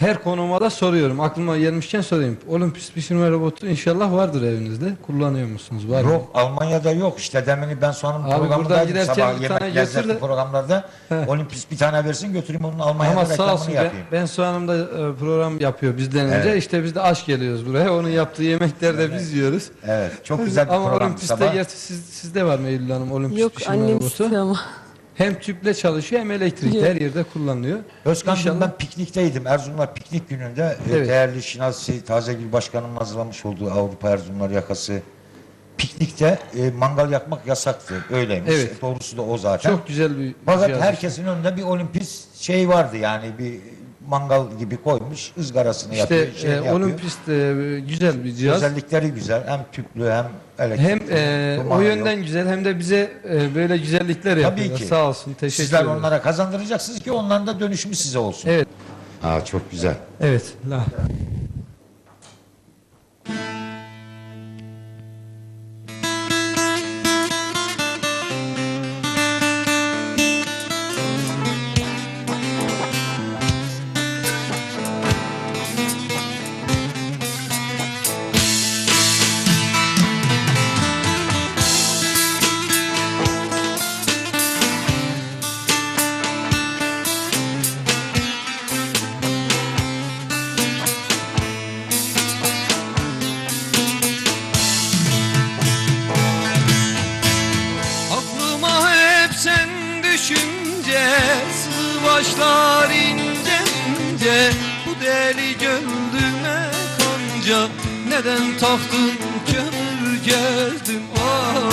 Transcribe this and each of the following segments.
Her konuma da soruyorum. Aklıma gelmişken sorayım. Olimpis pişirme robotu inşallah vardır evinizde. Kullanıyor musunuz? Var mı? Yok Almanya'da yok işte demini ben buradan programındaydım giderken sabah bir yemek tane lezzetli de- programlarda He. Olimpis bir tane versin götüreyim onun Almanya'da Ama sağ reklamını olsun ben, yapayım. ben Hanım da e, program yapıyor bizden önce. Evet. İşte biz de aç geliyoruz buraya. Onun yaptığı yemekleri de biz yiyoruz. Evet çok güzel bir Ama program Olimpis'te sabah. gerçi siz, sizde var mı Eylül Hanım Olimpis Yok pişirme annem robotu? istiyor ama. Hem tüple çalışıyor hem elektrikli Yok. her yerde kullanılıyor. Özkan İnşallah- ben piknikteydim. Erzurumlar piknik gününde e, Evet. değerli Şinasi Tazegül Başkanı'nın hazırlamış olduğu Avrupa Erzurumlar yakası piknikte e, mangal yakmak yasaktı. Öyleymiş. Evet. Doğrusu da o zaten. Çok güzel bir Fakat cihaz. herkesin önünde bir olimpis şey vardı yani bir mangal gibi koymuş ızgarasını İşte yapıyor. şey e, yapıyor. E, güzel bir cihaz. Özellikleri güzel. Hem tüplü hem elektrikli. Hem e, o yönden yok. güzel hem de bize e, böyle güzellikler yapıyorlar. ki. Sağ olsun. Teşekkür Sizler ederim. onlara kazandıracaksınız ki onların da dönüşümü size olsun. Evet. Aa, çok güzel. Evet. La. Aklıma hep sen düşünce Sığ başlar ince ince. Bu deli gönlüme kanca Neden taktın kömür gezdim ah.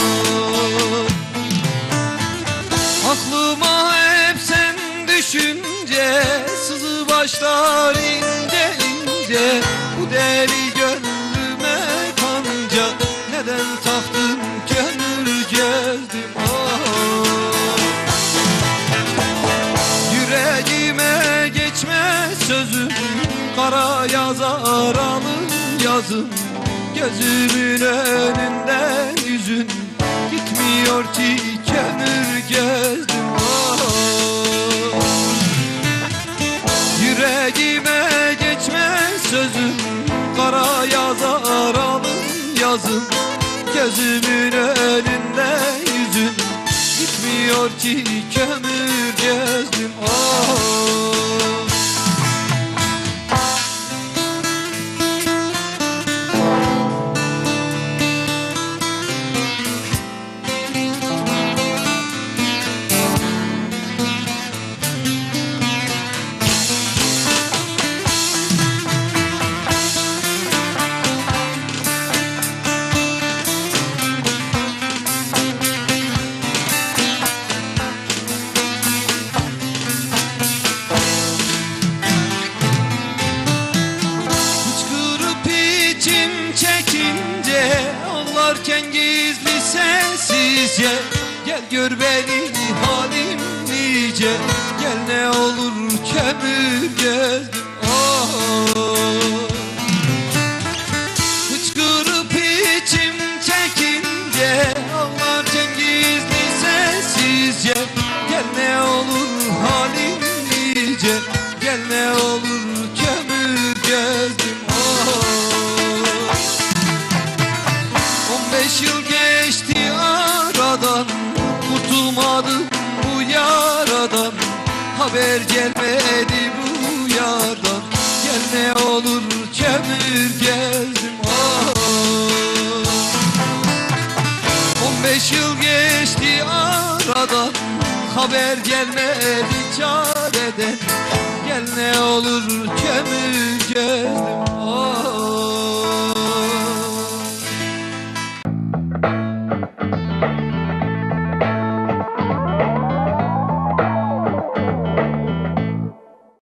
Aklıma hep sen düşünce Sızı başlar ince ince. Bu deli Kara yazar alın yazın Gözümün önünden yüzün Gitmiyor ki kömür gezdim ah. Yüreğime geçmez sözüm Kara yazar alın yazın Gözümün önünde yüzün Gitmiyor ki kömür gezdim ah. Çekince Ağlarken gizli sessizce Gel gör beni halim nice. Gel ne olur kömür gezdim ah. Kurtulmadım bu yaradan Haber gelmedi bu yardan Gel ne olur kömür gezdim ah. 15 yıl geçti aradan Haber gelmedi çareden Gel ne olur kömür gezdim.